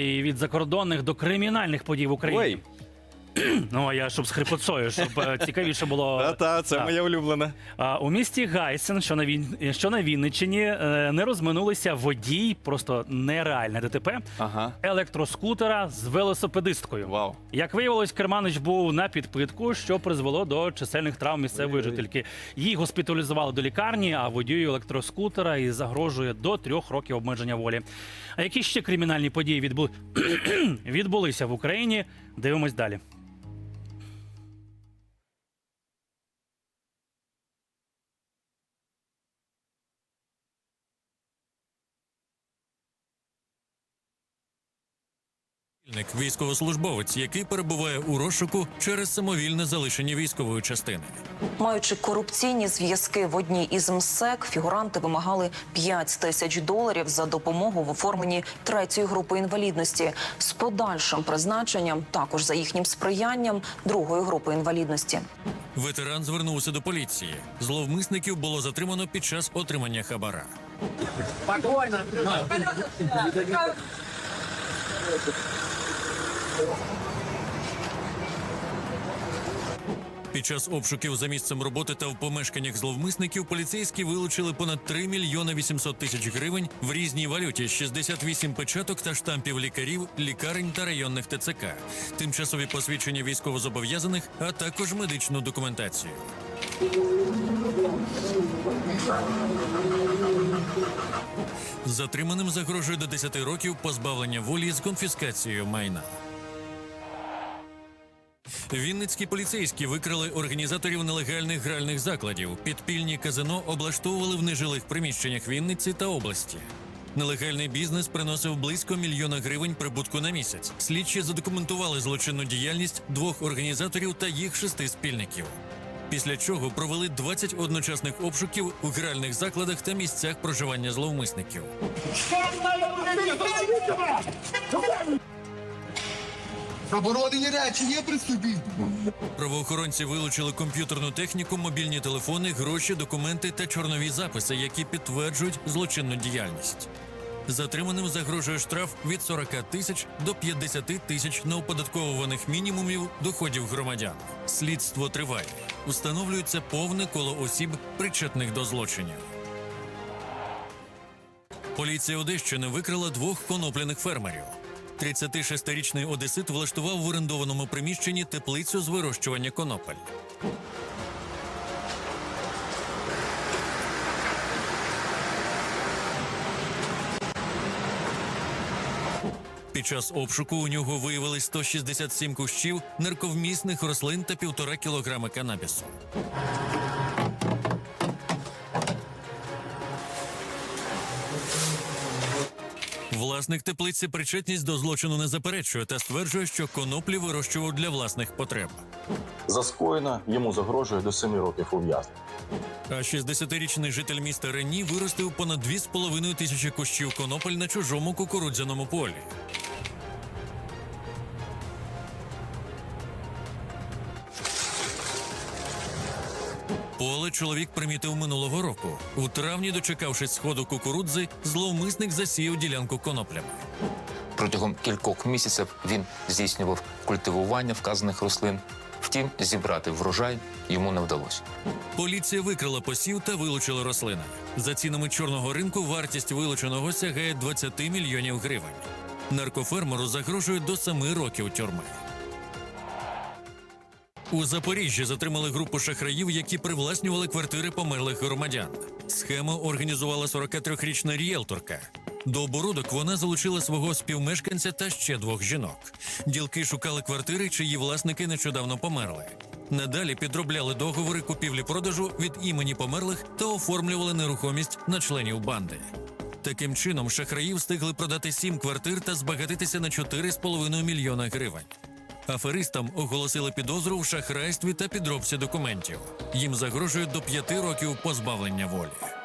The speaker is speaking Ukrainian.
І від закордонних до кримінальних подій в Україні. Ой, Ну а я щоб з хрипотцою, щоб е, цікавіше було. та-та, це Так. моя улюблена. А, У місті Гайсен, що на Він... що на Вінниччині, е, не розминулися водій, просто нереальне ДТП Ага. електроскутера з велосипедисткою. Вау. Як виявилось, Керманич був на підпитку, що призвело до чисельних травм місцевої жительки. Її госпіталізували до лікарні, а водію електроскутера і загрожує до трьох років обмеження волі. А які ще кримінальні події відбу... відбулися в Україні? Дивимось далі. Військовослужбовець, який перебуває у розшуку через самовільне залишення військової частини. Маючи корупційні зв'язки в одній із МСЕК, фігуранти вимагали 5 тисяч доларів за допомогу в оформленні третьої групи інвалідності з подальшим призначенням, також за їхнім сприянням другої групи інвалідності. Ветеран звернувся до поліції. Зловмисників було затримано під час отримання хабара. Під час обшуків за місцем роботи та в помешканнях зловмисників поліцейські вилучили понад 3 мільйони 800 тисяч гривень в різній валюті, 68 печаток та штампів лікарів, лікарень та районних ТЦК, тимчасові посвідчення військовозобов'язаних, а також медичну документацію. Затриманим загрожує до 10 років позбавлення волі з конфіскацією майна. Вінницькі поліцейські викрали організаторів нелегальних гральних закладів. Підпільні казино облаштовували в нежилих приміщеннях Вінниці та області. Нелегальний бізнес приносив близько мільйона гривень прибутку на місяць. Слідчі задокументували злочинну діяльність двох організаторів та їх шести спільників. Після чого провели 20 одночасних обшуків у гральних закладах та місцях проживання зловмисників. Заборонені речі є при собі. Правоохоронці вилучили комп'ютерну техніку, мобільні телефони, гроші, документи та чорнові записи, які підтверджують злочинну діяльність. Затриманим загрожує штраф від 40 тисяч до 50 тисяч неоподатковуваних мінімумів доходів громадян. Слідство триває. Установлюється повне коло осіб, причетних до злочинів. Поліція Одещини викрила двох конопляних фермерів. 36-річний одесит влаштував в орендованому приміщенні теплицю з вирощування конопель. Під час обшуку у нього виявили 167 кущів нерковмісних рослин та півтора кілограми канабісу. Власник теплиці причетність до злочину не заперечує та стверджує, що коноплі вирощував для власних потреб. За скоєна йому загрожує до 7 років ув'язнення. А 60-річний житель міста Рені виростив понад 2,5 тисячі кущів конопель на чужому кукурудзяному полі. Поле чоловік примітив минулого року. У травні, дочекавшись сходу кукурудзи, зловмисник засіяв ділянку коноплями. Протягом кількох місяців він здійснював культивування вказаних рослин. Втім, зібрати врожай йому не вдалося. Поліція викрила посів та вилучила рослини. За цінами чорного ринку вартість вилученого сягає 20 мільйонів гривень. Наркофермеру загрожує до 7 років тюрми. У Запоріжжі затримали групу шахраїв, які привласнювали квартири померлих громадян. Схему організувала 43-річна рієлторка. До оборудок вона залучила свого співмешканця та ще двох жінок. Ділки шукали квартири, чиї власники нещодавно померли. Надалі підробляли договори купівлі-продажу від імені померлих та оформлювали нерухомість на членів банди. Таким чином, шахраї встигли продати сім квартир та збагатитися на 4,5 мільйона гривень. Аферистам оголосили підозру в шахрайстві та підробці документів. Їм загрожує до п'яти років позбавлення волі.